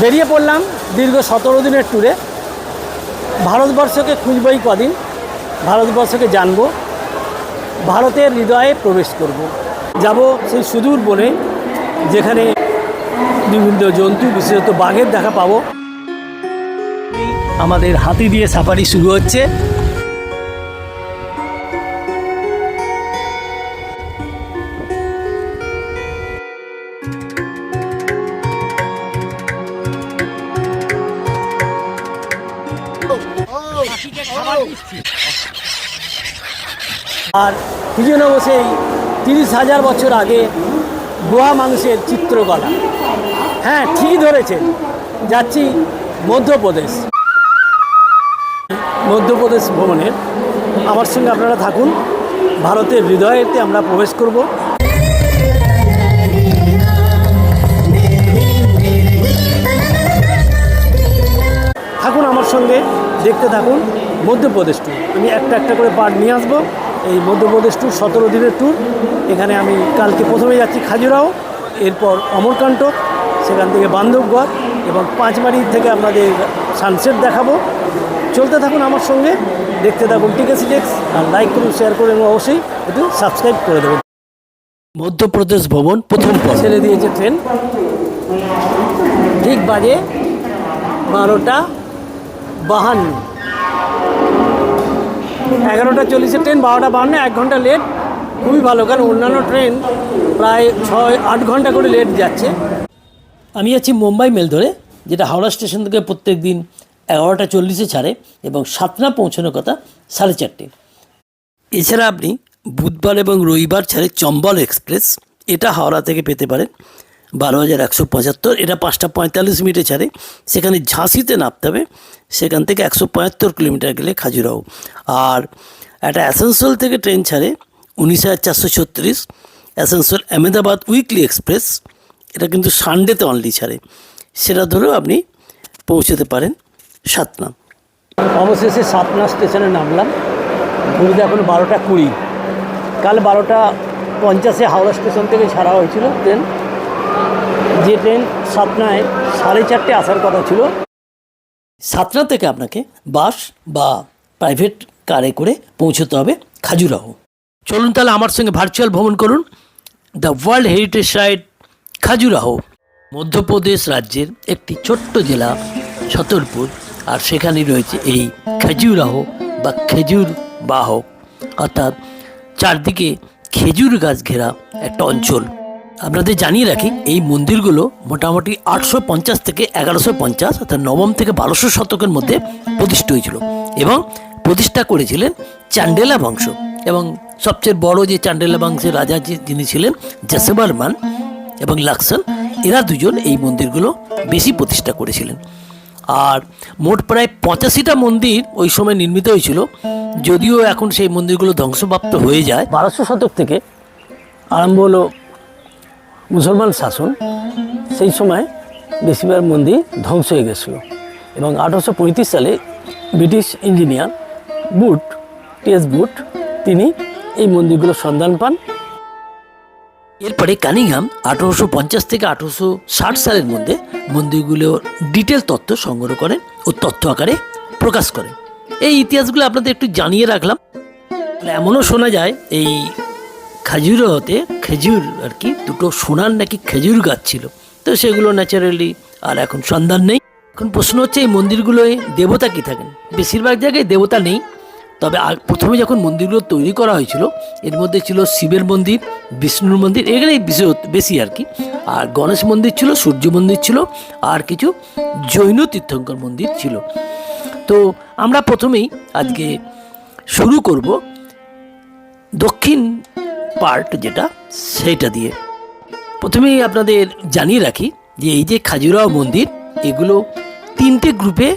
বেরিয়ে পড়লাম দীর্ঘ সতেরো দিনের ট্যুরে ভারতবর্ষকে খুঁজবই কদিন, ভারতবর্ষকে জানব, ভারতের হৃদয়ে প্রবেশ করব। যাব সেই সুদূর বনে, যেখানে বিভিন্ন জন্তু, বিশেষত বাঘের দেখা পাবো। আমাদের হাতি দিয়ে সাফারি শুরু হচ্ছে। আর যেন সেই তিরিশ হাজার বছর আগে গোয়া মানুষের চিত্রকলা। হ্যাঁ ঠিকই ধরেছেন, যাচ্ছি মধ্যপ্রদেশ। মধ্যপ্রদেশ ভ্রমণের আমার সঙ্গে আপনারা থাকুন, ভারতের হৃদয়েতে আমরা প্রবেশ করব। থাকুন আমার সঙ্গে, দেখতে থাকুন মধ্যপ্রদেশ ট্যুর আমি একটা একটা করে পার্ট নিয়ে আসব। এই মধ্যপ্রদেশ ট্যুর সতেরো দিনের ট্যুর এখানে আমি কালকে প্রথমে যাচ্ছি খাজুরাও, এরপর অমরকান্তক সেখান থেকে বান্ধবগড় এবং পাঁচবাড়ি থেকে আপনাদের সানসেট দেখাবো। চলতে থাকুন আমার সঙ্গে, দেখতে থাকুন টিকেসি টেক্স আর লাইক করুন শেয়ার করুন, এবং অবশ্যই একটু সাবস্ক্রাইব করে দেবেন। মধ্যপ্রদেশ ভবন প্রথম ছেড়ে দিয়েছে ট্রেন ঠিক বাজে বারোটা বাহান্ন। এগারোটা চল্লিশে ট্রেন, বারোটা বাহান্ন, এক ঘণ্টা লেট খুবই ভালো, কারণ অন্যান্য ট্রেন প্রায় ছয়, আট ঘণ্টা করে লেট যাচ্ছে। আমি আছি মুম্বাই মেল ধরে, যেটা হাওড়া স্টেশন থেকে প্রত্যেক দিন এগারোটা চল্লিশে ছাড়ে এবং সাতটা পৌঁছানোর কথা সাড়ে চারটে। এছাড়া আপনি বুধবার এবং রবিবার ছাড়ে চম্বল এক্সপ্রেস, এটা হাওড়া থেকে পেতে পারেন। বারো হাজার একশো পঁচাত্তর, এটা পাঁচটা পঁয়তাল্লিশ মিনিটে ছাড়ে। সেখানে ঝাঁসিতে নামতে হবে, সেখান থেকে একশো পঁয়াত্তর কিলোমিটার গেলে খাজুরাও আর একটা অ্যাসানসোল থেকে ট্রেন ছাড়ে উনিশ হাজার চারশো ছত্রিশ অ্যাসানসোল আহমেদাবাদ উইকলি এক্সপ্রেস, এটা কিন্তু সানডেতে অনলি ছাড়ে। সেটা ধরেও আপনি পৌঁছতে পারেন সাতনা। অবশেষে সাতনা স্টেশনে নামলাম। ঘুরিতে এখন বারোটা কুড়ি। কাল বারোটা পঞ্চাশে হাওড়া স্টেশন থেকে ছাড়া হয়েছিল ট্রেন। যে ট্রেন সাতনায় সাড়ে চারটে আসার কথা ছিল। সাতনা থেকে আপনাকে বাস বা প্রাইভেট কারে করে পৌঁছতে হবে খাজুরাহ। চলুন তাহলে আমার সঙ্গে ভার্চুয়াল ভ্রমণ করুন। The world heritage site Khajuraho, Madhya Pradesh রাজ্যের একটি ছোট্ট জেলা, ছতরপুর, আর সেখানে রয়েছে এই খেজুরাহ বা খেজুর বাহক। অর্থাৎ চারদিকে খেজুর গাছ ঘেরা একটা অঞ্চল। আপনাদের জানিয়ে রাখি, এই মন্দিরগুলো মোটামুটি আটশো পঞ্চাশ থেকে এগারোশো পঞ্চাশ, অর্থাৎ নবম থেকে বারোশো শতকের মধ্যে প্রতিষ্ঠিত হয়েছিল এবং প্রতিষ্ঠা করেছিলেন চান্ডেলা বংশ। এবং সবচেয়ে বড় যে চান্ডেলা বংশের রাজা যিনি ছিলেন জেসেবারমান এবং লাক্সন, এরা দুজন এই মন্দিরগুলো বেশি প্রতিষ্ঠা করেছিলেন। আর মোট প্রায় পঁচাশিটা মন্দির ওই সময় নির্মিত হয়েছিল, যদিও এখন সেই মন্দিরগুলো ধ্বংসপ্রাপ্ত হয়ে যায়। বারোশো শতক থেকে আরম্ভ হলো মুসলমান শাসন, সেই সময় বেশিরভাগ মন্দির ধ্বংস হয়ে গেছিল। এবং আঠারোশো পঁয়ত্রিশ সালে British engineer Burt T S Burt, তিনি এই মন্দিরগুলোর সন্ধান পান। এরপরে কানিংহাম আঠারোশো পঞ্চাশ থেকে আঠারোশো ষাট সালের মধ্যে মন্দিরগুলোর ডিটেল তথ্য সংগ্রহ করেন ও তথ্য আকারে প্রকাশ করেন। এই ইতিহাসগুলো আপনাদের একটু জানিয়ে রাখলাম। এমনও শোনা যায়, এই খাজুরাহতে খেজুর আর কি, দুটো সোনার নাকি খেজুর গাছ ছিল। তো সেগুলো ন্যাচারালি আর এখন সন্ধান নেই। এখন প্রশ্ন হচ্ছে, এই মন্দিরগুলোয় দেবতা কি থাকেন? বেশিরভাগ জায়গায় দেবতা নেই। তবে প্রথমে যখন মন্দিরগুলো তৈরি করা হয়েছিল, এর মধ্যে ছিল শিবের মন্দির, বিষ্ণুর মন্দির, এগুলোই বেশি আর কি। আর গণেশ মন্দির ছিল, সূর্য মন্দির ছিল, আর কিছু জৈন তীর্থঙ্কর মন্দির ছিল। তো আমরা প্রথমেই আজকে শুরু করব দক্ষিণ পার্ট যেটা, সেইটা দিয়ে। প্রথমেই আপনাদের জানিয়ে রাখি যে এই যে খাজুরাও মন্দির, এগুলো তিনটে গ্রুপে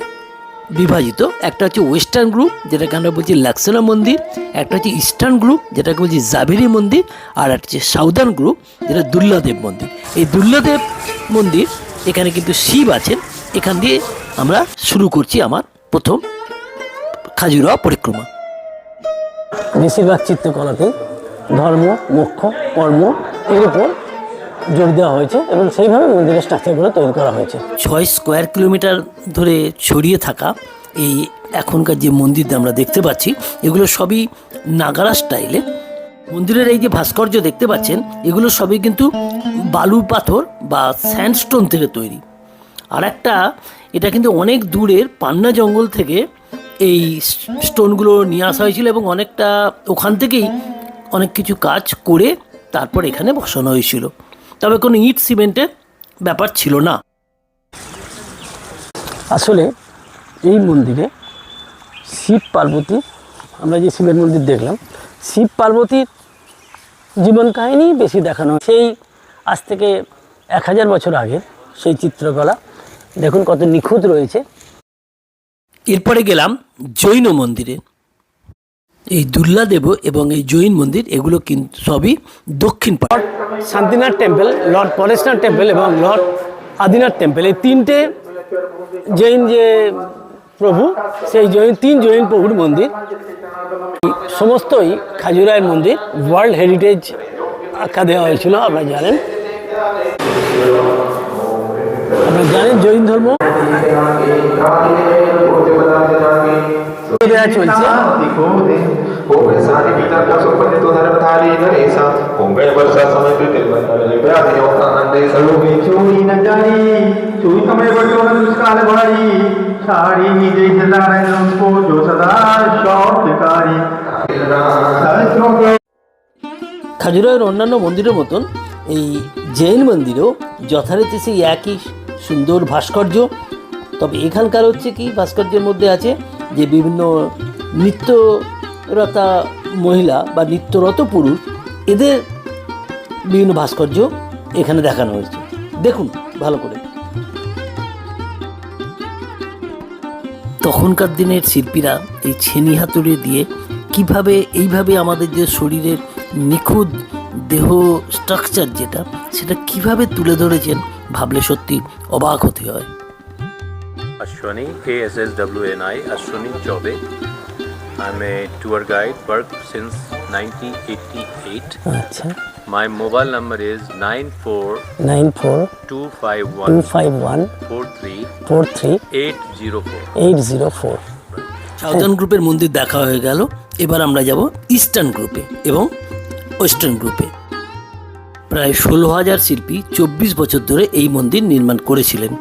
বিভাজিত। একটা হচ্ছে ওয়েস্টার্ন গ্রুপ যেটাকে আমরা বলছি লাক্সেনা মন্দির, একটা হচ্ছে ইস্টার্ন গ্রুপ যেটাকে বলছি জাভেরি মন্দির, আর একটা হচ্ছে সাউদার্ন গ্রুপ যেটা দুর্লাদেব মন্দির। এই দুর্লাদেব মন্দির, এখানে কিন্তু শিব আছেন। এখান দিয়ে আমরা শুরু করছি আমার প্রথম খাজুরাও পরিক্রমা। বেশিরভাগ চিত্রকলাতে ধর্ম, মোক্ষ, কর্ম এর উপর জোর দেওয়া হয়েছে এবং সেইভাবে মন্দিরের স্ট্রাকচারগুলো তৈরি করা হয়েছে। ছয় স্কোয়ার কিলোমিটার ধরে ছড়িয়ে থাকা এই এখনকার যে মন্দির আমরা দেখতে পাচ্ছি, এগুলো সবই নাগারা স্টাইলে। মন্দিরের এই যে ভাস্কর্য দেখতে পাচ্ছেন, এগুলো সবই কিন্তু বালু পাথর বা স্যান্ডস্টোন থেকে তৈরি। আর একটা, এটা কিন্তু অনেক দূরের পান্না জঙ্গল থেকে এই স্টোনগুলো নিয়ে আসা হয়েছিল এবং অনেকটা ওখান থেকেই অনেক কিছু কাজ করে তারপর এখানে বসানো হয়েছিল। তবে কোনো ইট সিমেন্টের ব্যাপার ছিল না। আসলে এই মন্দিরে শিব পার্বতী আমরা যে শিবের মন্দির দেখলাম শিব পার্বতীর জীবন কাহিনী বেশি দেখানো। সেই আজ থেকে এক হাজার বছর আগে সেই চিত্রকলা দেখুন কত নিখুঁত রয়েছে। এরপরে গেলাম জৈন মন্দিরে। এই দুর্লাদেব এবং এই জৈন মন্দির, এগুলো কিন্তু সবই দক্ষিণ lord Shantinath temple, lord Pareshnath temple এবং লর্ড আদিনাথ টেম্পল। এই তিনটে জৈন যে প্রভু, সেই জৈন, তিন জৈন প্রভুর মন্দির। সমস্তই খাজুরায়ের মন্দির। ওয়ার্ল্ড হেরিটেজ আখ্যা দেওয়া হয়েছিল, আপনারা জানেন। আপনারা জানেন জৈন ধর্ম? দেওয়া চলছে सर्वे चोरी न जारी चोरी समय बटो न दुष्काल भारी सारी निजे सदा रहे उसको जो सदा शौककारी सहस्रों के খাজুরায়ের অন্যান্য মন্দিরের মতন এই জৈন মন্দিরেও যথারীতি সেই একই সুন্দর ভাস্কর্য তবে এখানকার হচ্ছে কি ভাস্কর্যের মধ্যে আছে যে বিভিন্ন নৃত্যরতা মহিলা বা নৃত্যরত পুরুষ, এদের বিভিন্ন ভাস্কর্য এখানে দেখানো হয়েছে। দেখুন, ভালো করে। তখনকার দিনের শিল্পীরা এই ছেনি হাতুড়ি দিয়ে কীভাবে, এইভাবে আমাদের যে শরীরের নিখুঁত দেহ স্ট্রাকচার যেটা, সেটা কীভাবে তুলে ধরেছেন, ভাবলে সত্যি অবাক হতে হয়। Ashwani, A-S-S-W-N-I, Ashwani Chaube. I'm a tour guide, worked since 1988. আচ্ছা My mobile number is nine four two 9425143804. Five one four three eight zero four southern গ্রুপের মন্দির দেখা হয়ে গেল এবার আমরা যাব ইস্টার্ন গ্রুপে এবং ওয়েস্টার্ন গ্রুপে প্রায় ষোলো হাজার শিল্পী চব্বিশ বছর ধরে এই মন্দির নির্মাণ করেছিলেন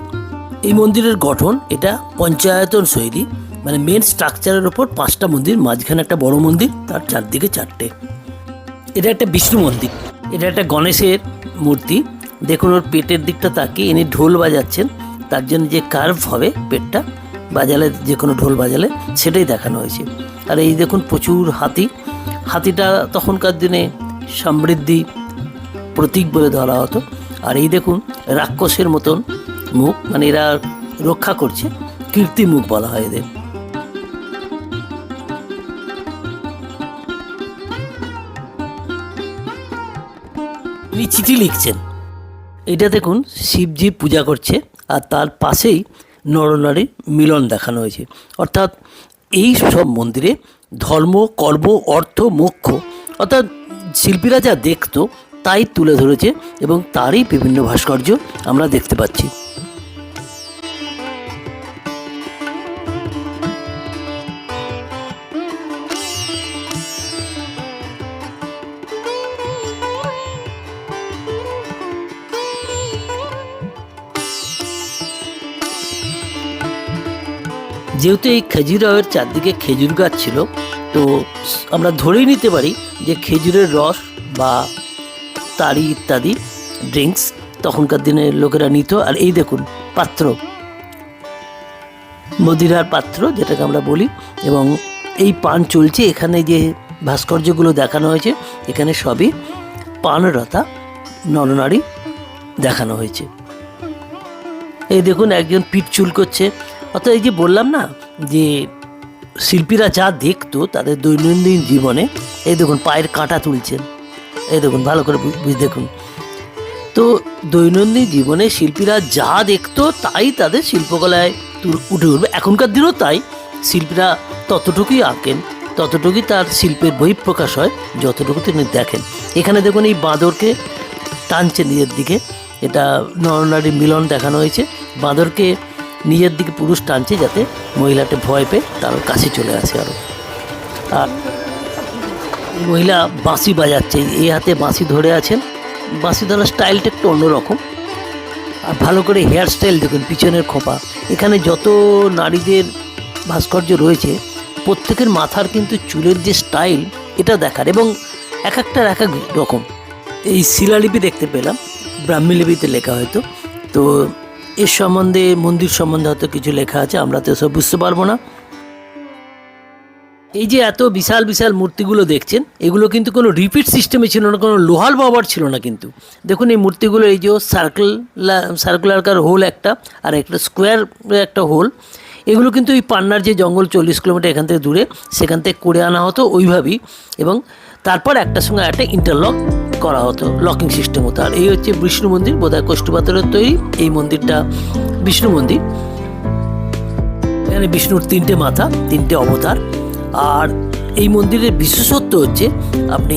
এই মন্দিরের গঠন, এটা পঞ্চায়তন শৈলী মানে মেন স্ট্রাকচারের ওপর পাঁচটা মন্দির, মাঝখানে একটা বড় মন্দির, তার চারদিকে চারটে। এটা একটা বিষ্ণু মন্দির, এটা একটা গণেশের মূর্তি। দেখুন ওর পেটের দিকটা তাকিয়ে ইনি ঢোল বাজাচ্ছেন, তার জন্য যে কার্ভ হবে পেটটা, বাজালে যে কোনো ঢোল বাজালে, সেটাই দেখানো হয়েছে। আর এই দেখুন প্রচুর হাতি, হাতিটা তখনকার দিনে সমৃদ্ধি প্রতীক বলে ধরা হতো। আর এই দেখুন রাক্ষসের মতন মুখ মানে এরা রক্ষা করছে, কীর্তি মুখ বলা হয় এদের। চিঠি লিখছেন। এটা দেখুন, শিবজি পূজা করছে, আর তার পাশেই নরনারীর মিলন দেখানো হয়েছে। অর্থাৎ এই সব মন্দিরে ধর্ম, কর্ম, অর্থ, মোক্ষ, অর্থাৎ শিল্পীরা যা দেখতো, তাই তুলে ধরেছে, এবং তারই বিভিন্ন ভাস্কর্য আমরা দেখতে পাচ্ছি। যেহেতু এই খেজুরের চারদিকে খেজুর গাছ ছিল, তো আমরা ধরেই নিতে পারি যে খেজুরের রস বা তারি ইত্যাদি ড্রিঙ্কস তখনকার দিনে লোকেরা নিত। আর এই দেখুন, পাত্র। মদিরার পাত্র, যেটাকে আমরা বলি, এবং এই পান চলছে। এখানে যে ভাস্কর্যগুলো দেখানো হয়েছে, এখানে সবই পানরতা, নরনারী দেখানো হয়েছে। এই দেখুন, একজন পিঠ চুল করছে অর্থাৎ এই যে বললাম না, যে শিল্পীরা যা দেখতো তাদের দৈনন্দিন জীবনে, এই দেখুন পায়ের কাঁটা তুলছেন, এই দেখুন ভালো করে দেখুন। তো দৈনন্দিন জীবনে শিল্পীরা যা দেখতো তাই তাদের শিল্পকলায় উঠে উঠবে। এখনকার দিনেও তাই, শিল্পীরা ততটুকুই আঁকেন, ততটুকুই তার শিল্পের বহিঃপ্রকাশ হয়, যতটুকু তিনি দেখেন। এখানে দেখুন এই বাঁদরকে টানছে নিজের দিকে। এটা নরনারী মিলন দেখানো হয়েছে। বাঁদরকে নিজের দিকে পুরুষ টানছে যাতে মহিলাটা ভয় পেয়ে তার কাছে চলে আসে আরও আর মহিলা বাঁশি বাজাচ্ছে, এই হাতে বাঁশি ধরে আছেন। বাঁশি ধরার স্টাইলটা একটু অন্যরকম। আর ভালো করে হেয়ার স্টাইল দেখুন, পিছনের খোপা। এখানে যত নারীদের ভাস্কর্য রয়েছে, প্রত্যেকের মাথার কিন্তু চুলের যে স্টাইল, এটা দেখার এবং এক একটার এক এক রকম। এই শিলালিপি দেখতে পেলাম ব্রাহ্মী লিপিতে লেখা হয়তো। তো এর সম্বন্ধে, মন্দির সম্বন্ধে হয়তো কিছু লেখা আছে, আমরা তো সব বুঝতে পারব না। এই যে এত বিশাল বিশাল মূর্তিগুলো দেখছেন, এগুলো কিন্তু কোনো রিপিট সিস্টেমে ছিল না, কোনো লোহাল বাবার ছিল না কিন্তু। দেখুন এই মূর্তিগুলো, এই যে সার্কেল সার্কুলারকার হোল একটা, আর একটা স্কোয়ার একটা হোল এগুলো কিন্তু ওই পান্নার যে জঙ্গল চল্লিশ কিলোমিটার এখান থেকে দূরে, সেখান থেকে করে আনা হতো ওইভাবেই। এবং তারপর একটার সঙ্গে একটা ইন্টারলক করা হতো লকিং সিস্টেম হতো। আর এই হচ্ছে বিষ্ণু মন্দির, বোধহয় কষ্টপাথরের তৈরি এই মন্দিরটা, বিষ্ণু মন্দির। এখানে বিষ্ণুর তিনটে মাথা, তিনটে অবতার। আর এই মন্দিরের বিশেষত্ব হচ্ছে, আপনি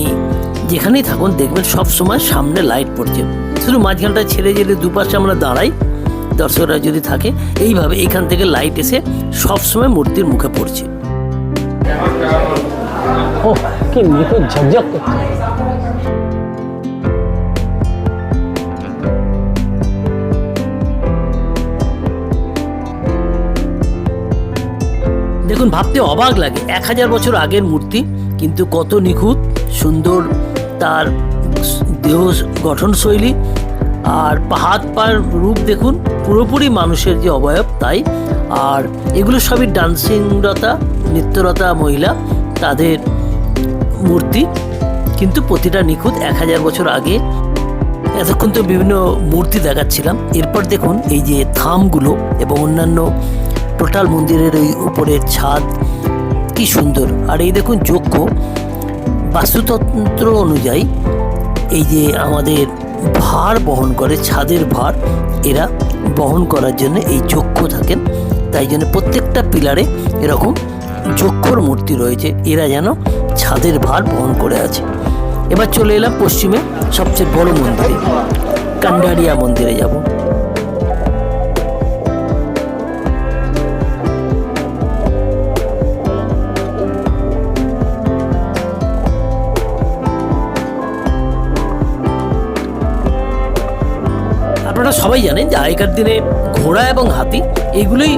যেখানেই থাকুন, দেখবেন সব সময় সামনে লাইট পড়ছে। শুধু মাঝখানটা ছেড়ে যেতে দুপাশে আমরা দাঁড়াই, দর্শকরা যদি থাকে, এইভাবে এখান থেকে লাইট এসে সব সময় মূর্তির মুখে পড়ছে। ও কি নিখুঁত ঝকঝক। করছে দেখুন, ভাবতে অবাক লাগে। এক হাজার বছর আগের মূর্তি, কিন্তু কত নিখুঁত, সুন্দর, তার দেহ গঠনশৈলী আর হাত পার রূপ দেখুন, পুরোপুরি মানুষের যে অবয়ব, তাই। আর এগুলো সবই ডান্সিংরতা, নৃত্যরতা মহিলা, তাদের মূর্তি, কিন্তু প্রতিটা নিখুঁত এক হাজার বছর আগে এতক্ষণ তো বিভিন্ন মূর্তি দেখাচ্ছিলাম। এরপর দেখুন এই যে থামগুলো এবং অন্যান্য টোটাল মন্দিরের ওই উপরের ছাদ, কি সুন্দর। আর এই দেখুন যজ্ঞ, বাস্তুতন্ত্র অনুযায়ী এই যে আমাদের ভার বহন করে, ছাদের ভার, এরা বহন করার জন্য এই যক্ষ থাকেন। তাই জন্য প্রত্যেকটা পিলারে এরকম যক্ষর মূর্তি রয়েছে। এরা যেন ছাদের ভার বহন করে আছে। এবার চলে এলাম পশ্চিমে সবচেয়ে বড় মন্দিরে, কান্ডারিয়া মন্দিরে যাব। আপনারা সবাই জানেন যে আগেকার দিনে ঘোড়া এবং হাতি, এগুলোই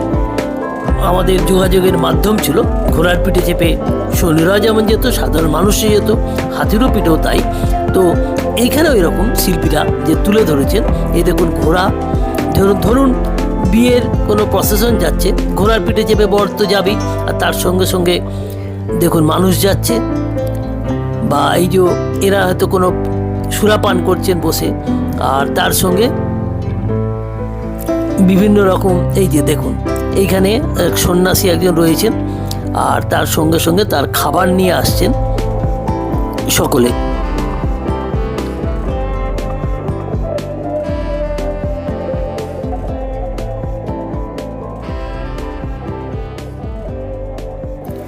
আমাদের যোগাযোগের মাধ্যম ছিল। ঘোড়ার পিঠে চেপে সৈন্যরা যেমন যেত, সাধারণ মানুষই যেত, হাতিরও পিঠেও তাই। তো এইখানেও এরকম শিল্পীরা যে তুলে ধরেছেন, এই দেখুন ঘোড়া। ধরুন ধরুন বিয়ের কোনো প্রসেশন যাচ্ছে, ঘোড়ার পিঠে চেপে বর তো যাবেই, আর তার সঙ্গে সঙ্গে দেখুন মানুষ যাচ্ছে। বা এই যে এরা হয়তো কোনো সুরাপান করছেন বসে, আর তার সঙ্গে বিভিন্ন রকম এই যে দেখুন এইখানে এক সন্ন্যাসী একজন রয়েছেন আর তার সঙ্গে সঙ্গে তার খাবার নিয়ে আসছেন সকলে।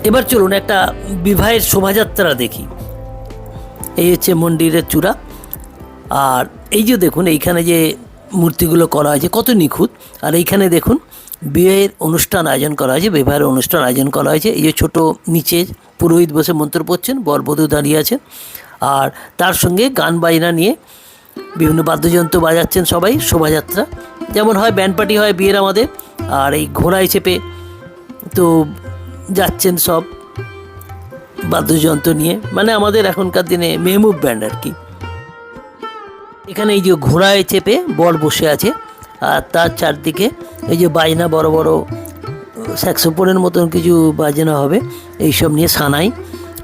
এবার চলুন একটা বিবাহের শোভাযাত্রা দেখি। এই হচ্ছে মন্দিরের চূড়া। আর এই যে দেখুন, এইখানে যে মূর্তিগুলো করা হয়েছে, কত নিখুঁত। আর এইখানে দেখুন বিয়ের অনুষ্ঠান আয়োজন করা হয়েছে, বিবাহের অনুষ্ঠান আয়োজন করা হয়েছে। এই যে ছোটো নিচে পুরোহিত বসে মন্ত্র পড়ছেন বরবধূ দাঁড়িয়ে আছেন। আর তার সঙ্গে গান বাজনা নিয়ে বিভিন্ন বাদ্যযন্ত্র বাজাচ্ছেন সবাই, শোভাযাত্রা। যেমন হয়, ব্যান্ড পার্টি হয় বিয়ের আমাদের, আর এই ঘোড়ায় চেপে তো যাচ্ছেন সব বাদ্যযন্ত্র নিয়ে। মানে আমাদের এখনকার দিনে মেহমুব ব্যান্ড আর কি। এখানে এই যে ঘোড়ায় চেপে বর বসে আছে। আর তার চারদিকে এই যে বাজনা, বড় বড় স্যাক্সোফোনের মতন কিছু বাজনা হবে। এইসব নিয়ে সানাই,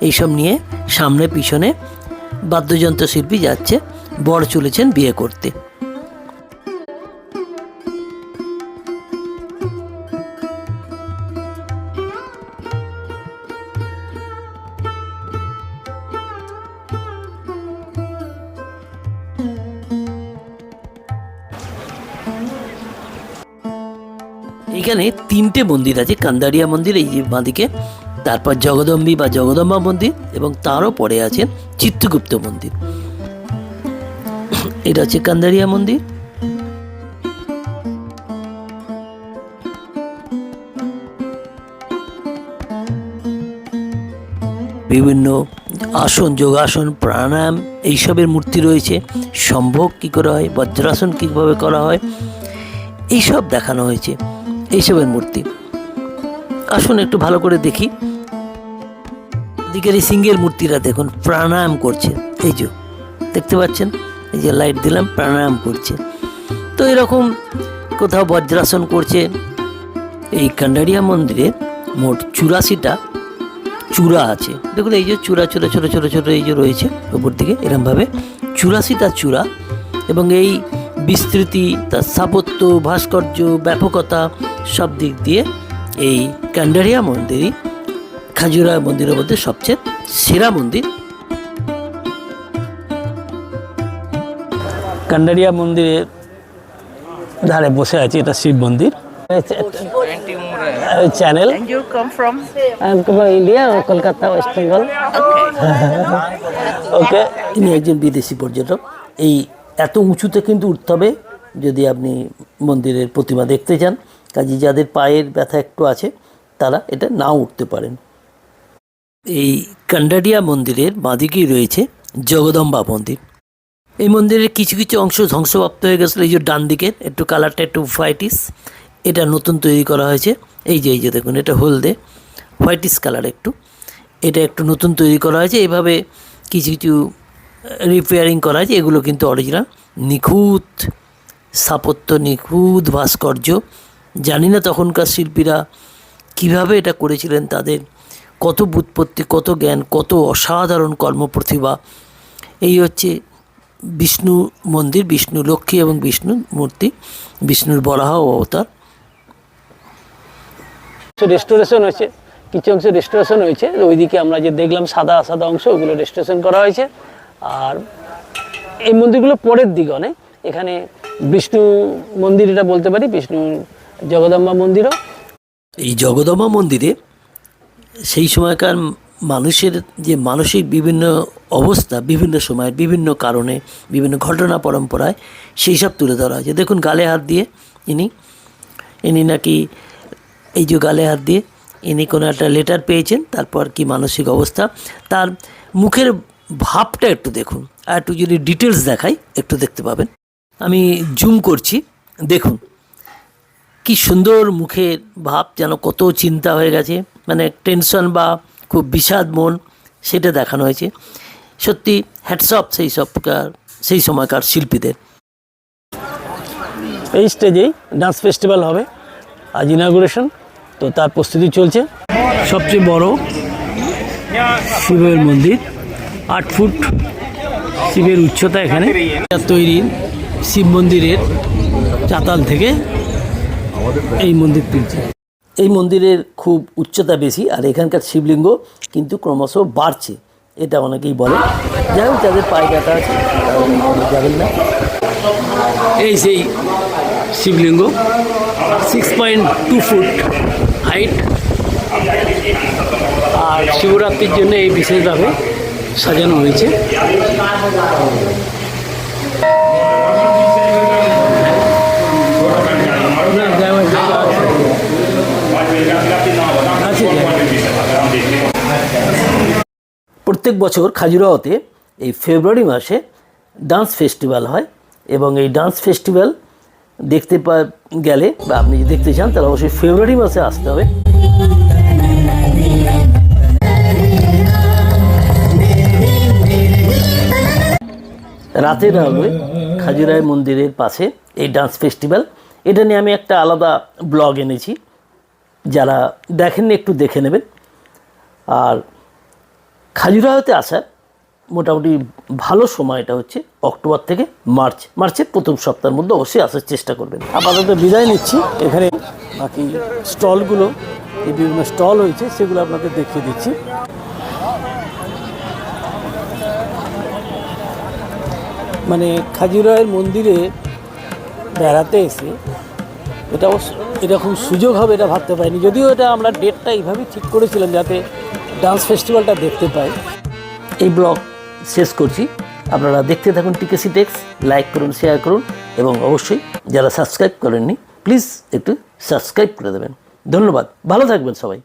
এইসব নিয়ে সামনে পিছনে বাদ্যযন্ত্র শিল্পী যাচ্ছে, বর চলেছেন বিয়ে করতে। এখানে তিনটে মন্দির আছে, কান্দারিয়া মন্দির, এই বাঁদিকে, তারপর জগদম্বী বা জগদম্বা মন্দির এবং তারও পরে আছে চিত্রগুপ্ত মন্দির। এটা হচ্ছে কান্দারিয়া মন্দির। বিভিন্ন আসন, যোগাসন, প্রাণায়াম, এইসবের মূর্তি রয়েছে। সম্ভোগ কী করে হয়, বজ্রাসন কীভাবে করা হয়, এইসব দেখানো হয়েছে। এইসবের মূর্তি। আসুন একটু ভালো করে দেখি। দিকের এই সিংহের মূর্তিটা দেখুন, প্রাণায়াম করছে। এই যে, দেখতে পাচ্ছেন? এই যে লাইট দিলাম, প্রাণায়াম করছে। তো এরকম কোথাও বজ্রাসন করছে। এই কান্ডারিয়া মন্দিরে মোট চুরাশিটা চূড়া আছে। দেখুন, এই যে চূড়া চূড়া ছোটো ছোটো ছোটো এই যে রয়েছে উপর দিকে। এরমভাবে চুরাশিটা চূড়া এবং এই বিস্তৃতি তার স্থাপত্য ভাস্কর্য ব্যাপকতা সব দিক দিয়ে এই কান্ডারিয়া মন্দিরই খাজুরা মন্দিরের মধ্যে সবচেয়ে সেরা মন্দির। কান্ডারিয়া মন্দিরের ধারে বসে আছে এটা শিব মন্দির। Channel And you come from? India Kolkata West Bengal okay ইনি একজন বিদেশি পর্যটক। এই এত উঁচুতে কিন্তু উঠতে হবে যদি আপনি মন্দিরের প্রতিমা দেখতে চান। কাজে যাদের পায়ের ব্যথা একটু আছে, তারা এটা নাও উঠতে পারেন। এই কান্ডাডিয়া মন্দিরের বাঁদিকেই রয়েছে জগদম্বা মন্দির। এই মন্দিরের কিছু কিছু অংশ ধ্বংসপ্রাপ্ত হয়ে গেছিল। এই যে ডান দিকের, একটু কালারটা একটু হোয়াইটিস এটা নতুন তৈরি করা হয়েছে। এই যে এই যে দেখুন, এটা হলদে হোয়াইটিস কালার একটু। এটা একটু নতুন তৈরি করা হয়েছে। এভাবে কিছু কিছু রিপেয়ারিং করা হয়েছে এগুলো কিন্তু অরিজিনাল নিখুঁত, স্থাপত্য নিখুঁত, ভাস্কর্য। জানি না তখনকার শিল্পীরা কীভাবে এটা করেছিলেন তাদের। কত বুৎপত্তি, কত জ্ঞান, কত অসাধারণ কর্মপ্রতিভা। এই হচ্ছে বিষ্ণু মন্দির, বিষ্ণু লক্ষ্মী এবং বিষ্ণু মূর্তি, বিষ্ণুর বরাহ ও অবতার। রেস্টোরেশন হয়েছে, কিছু অংশ রেস্টোরেশন হয়েছে। ওইদিকে আমরা যে দেখলাম সাদা সাদা অংশ, ওগুলো রেস্টোরেশন করা হয়েছে। আর এই মন্দিরগুলো পরের দিকে অনেক। এখানে বিষ্ণু মন্দির এটা বলতে পারি, বিষ্ণু জগদম্বা মন্দিরও। এই জগদম্বা মন্দিরে সেই সময়কার মানুষের যে মানসিক বিভিন্ন অবস্থা, বিভিন্ন সময়ের বিভিন্ন কারণে, বিভিন্ন ঘটনা পরম্পরায় সেই সব তুলে ধরা হয়েছে। দেখুন গালে হাত দিয়ে ইনি ইনি নাকি এই যে গালে হাত দিয়ে ইনি কোনো একটা লেটার পেয়েছেন, তারপর কি মানসিক অবস্থা, তার মুখের ভাবটা একটু দেখুন। আর একটু যদি ডিটেলস দেখাই, একটু দেখতে পাবেন। আমি জুম করছি। দেখুন, কি সুন্দর মুখের ভাব, যেন কত চিন্তা হয়ে গেছে। মানে টেনশন বা খুব বিষাদ মন, সেটা দেখানো হয়েছে। সত্যি হ্যাটসঅপ সেই সবকার, সেই সময়কার শিল্পীদের। এই স্টেজেই ডান্স ফেস্টিভ্যাল হবে আজ ইনাগুরেশন তো তার প্রস্তুতি চলছে। সবচেয়ে বড় শিবের মন্দির। আট ফুট শিবের উচ্চতা এখানে। তৈরি শিব মন্দিরের চাতাল থেকে এই মন্দির তুলছে। এই মন্দিরের খুব উচ্চতা বেশি আর এখানকার শিবলিঙ্গ কিন্তু ক্রমশ বাড়ছে, এটা অনেকেই বলে। যাই হোক, যাদের পায়ে ব্যথা আছে যাবেন না। এই সেই শিবলিঙ্গ six point two foot height আর শিবরাত্রির জন্য এই বিশেষভাবে সাজানো হয়েছে। প্রত্যেক বছর খাজুরাহোতে এই ফেব্রুয়ারি মাসে ডান্স ফেস্টিভ্যাল হয় এবং এই ডান্স ফেস্টিভ্যাল দেখতে পা, গেলে বা আপনি দেখতে চান, তাহলে অবশ্যই ফেব্রুয়ারি মাসে আসতে হবে রাতের আলোয় খাজুরায় মন্দিরের পাশে এই ডান্স ফেস্টিভ্যাল। এটা নিয়ে আমি একটা আলাদা ব্লগ এনেছি। যারা দেখেননি একটু দেখে নেবেন। আর খাজুরাহোতে আসার মোটামুটি ভালো সময়টা হচ্ছে অক্টোবর থেকে মার্চ। মার্চের প্রথম সপ্তাহের মধ্যে অবশ্যই আসার চেষ্টা করবেন। আপাতত বিদায় নিচ্ছি। এখানে বাকি স্টলগুলো বিভিন্ন স্টল হয়েছে সেগুলো আপনাদের দেখিয়ে দিচ্ছি। মানে খাজুরায়ের মন্দিরে বেড়াতে এসে এটা এরকম সুযোগ হবে এটা ভাবতে পারিনি। যদিও এটা আমরা ডেটটা এইভাবেই ঠিক করেছিলাম যাতে ডান্স ফেস্টিভ্যালটা দেখতে পাই। এই ব্লগ শেষ করছি। আপনারা দেখতে থাকুন টিকেসি টেক্স লাইক করুন শেয়ার করুন এবং অবশ্যই যারা সাবস্ক্রাইব করেননি প্লিজ একটু সাবস্ক্রাইব করে দেবেন। ধন্যবাদ। ভালো থাকবেন সবাই।